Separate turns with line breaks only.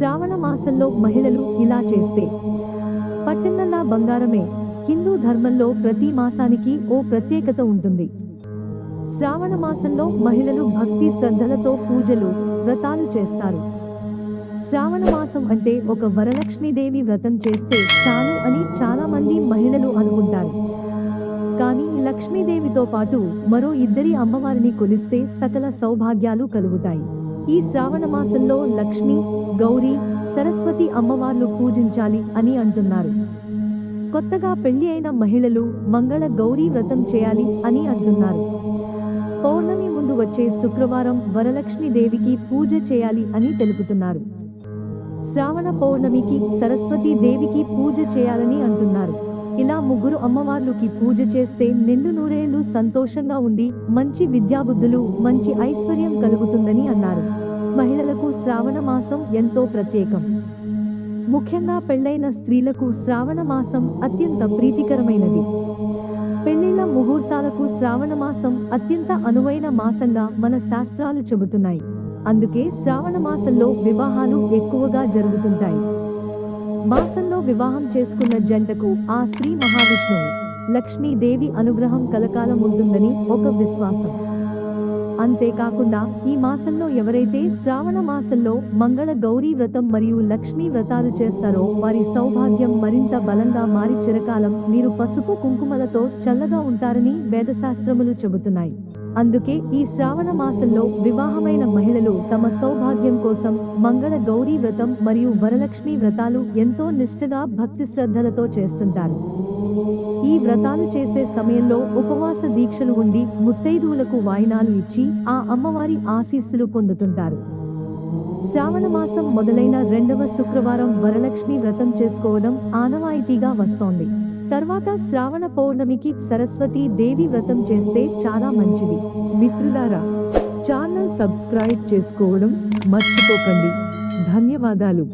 శ్రావణ మాసంలో మహిళలు ఇలా చేస్తే. పట్టణల్లా బంగారమే. హిందూ ధర్మంలో ప్రతి మాసానికి ఓ ప్రత్యేకత ఉంటుంది. శ్రావణ మాసంలో మహిళలు భక్తి శ్రద్ధలతో పూజలు వ్రతాలు చేస్తారు. శ్రావణ మాసం అంటే ఒక వరలక్ష్మీదేవి వ్రతం చేస్తే చాలు అని చాలా మంది మహిళలు అనుకుంటారు. కానీ లక్ష్మీదేవితో పాటు మరో ఇద్దరి అమ్మవారిని కొలిస్తే సకల సౌభాగ్యాలు కలుగుతాయి. ఈ శ్రావణ మాసంలో లక్ష్మి గౌరీ సరస్వతి అమ్మవార్లు పూజించాలి అని అంటున్నారు. కొత్తగా పెళ్ళి అయిన మహిళలు మంగళ గౌరీ వ్రతం చేయాలి అని అంటున్నారు. పౌర్ణమి ముందు వచ్చే శుక్రవారం వరలక్ష్మీదేవికి పూజ చేయాలి అని తెలుపుతున్నారు. శ్రావణ పౌర్ణమికి సరస్వతీ దేవికి పూజ చేయాలని అంటున్నారు. ఇలా ముగ్గురు అమ్మవార్లుకి పూజ చేస్తే నిండు నూరేళ్ళు సంతోషంగా ఉండి మంచి విద్యాబుద్ధులు మంచి ఐశ్వర్యం కలుగుతుందని అన్నారు. మహిళలకు శ్రావణ మాసం ఎంతో ప్రత్యేకం. ముఖ్యంగా పెళ్ళైన స్త్రీలకు శ్రావణ మాసం అత్యంత ప్రీతికరమైనది. పెళ్ళిళ్ళ ముహూర్తాలకు శ్రావణ మాసం అత్యంత అనువైన మాసంగా మన శాస్త్రాలు చెబుతున్నాయి. అందుకే శ్రావణ మాసంలో వివాహాలు ఎక్కువగా జరుగుతుంటాయి. మాసంలో వివాహం చేసుకున్న జంటకు ఆ శ్రీ మహావిష్ణువు లక్ష్మీదేవి అనుగ్రహం కలకాలం ఉంటుందని ఒక విశ్వాసం. అంతేకాకుండా ఈ మాసంలో ఎవరైతే శ్రావణ మాసంలో మంగళ గౌరీ వ్రతం మరియు లక్ష్మీ వ్రతాలు చేస్తారో వారి సౌభాగ్యం మరింత బలంగా మారి చిరకాలం మీరు పసుపు కుంకుమలతో చల్లగా ఉంటారని వేదశాస్త్రములు చెబుతున్నాయి. అందుకే ఈ శ్రావణ మాసంలో వివాహమైన మహిళలు తమ సౌభాగ్యం కోసం మంగళ గౌరీ వ్రతం మరియు వరలక్ష్మి వ్రతాలు ఎంతో నిష్ఠగా భక్తి శ్రద్ధలతో చేస్తుంటారు. ఈ వ్రతాలు చేసే సమయంలో ఉపవాస దీక్షలు ఉండి ముత్తైదువులకు వాయినాలు ఇచ్చి ఆ అమ్మవారి ఆశీస్సులు పొందుతుంటారు. శ్రావణ మాసం మొదలైన రెండవ శుక్రవారం వరలక్ష్మి వ్రతం చేసుకోవడం ఆనవాయితీగా వస్తోంది. తర్వాత శ్రావణ పౌర్ణమికి సరస్వతి దేవి వ్రతం చేస్తే చాలా మంచిది. మిత్రులారా ఛానల్ సబ్స్క్రైబ్ చేసుకోవడం మర్చిపోకండి. ధన్యవాదాలు.